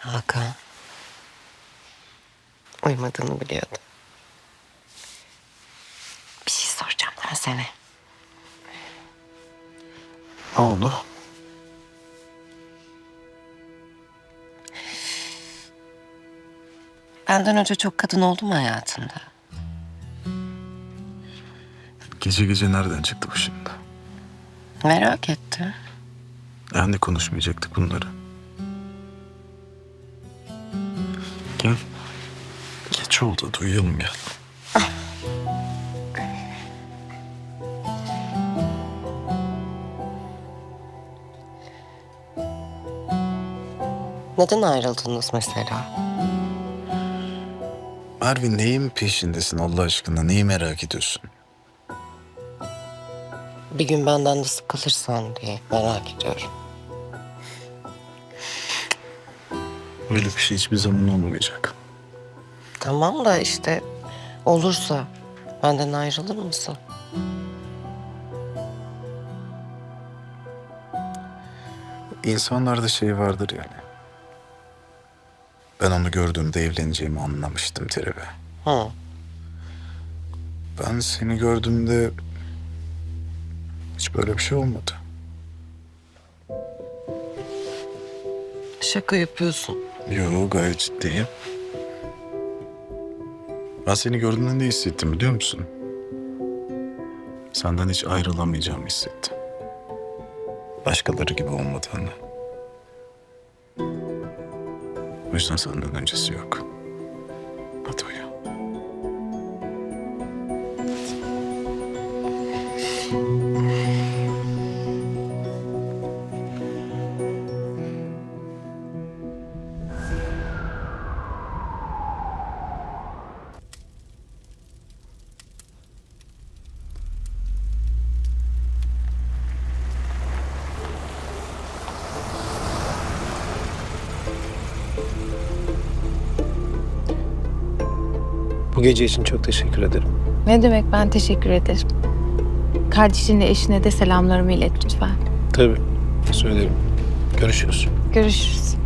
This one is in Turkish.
Hakan. Uyumadığını biliyordum. Bir şey soracağım ben sana. Ne oldu? Benden önce çok kadın oldu mu hayatında? Gece gece nereden çıktı bu şimdi? Merak etti. Yani konuşmayacaktık bunları. Gel. Geç oldu hadi uyuyalım gel. Neden ayrıldınız mesela? Merve neyin peşindesin Allah aşkına? Neyi merak ediyorsun? Bir gün benden de sıkılırsan diye merak ediyorum. Öyle bir şey hiçbir zaman olmayacak. Tamam da işte olursa benden ayrılır mısın? İnsanlarda şey vardır yani. Ben onu gördüğümde evleneceğimi anlamıştım Terebe. Hı. Ben seni gördüğümde hiç böyle bir şey olmadı. Şaka yapıyorsun. Yo gayet ciddiyim. Ben seni gördüğümde ne hissettim biliyor musun? Senden hiç ayrılamayacağımı hissettim. Başkaları gibi olmadığını. O yüzden senden öncesi yok. Hadi Bu gece için çok teşekkür ederim. Ne demek ben teşekkür ederim. Kardeşinle eşine de selamlarımı ilet lütfen. Tabii söylerim. Görüşürüz. Görüşürüz.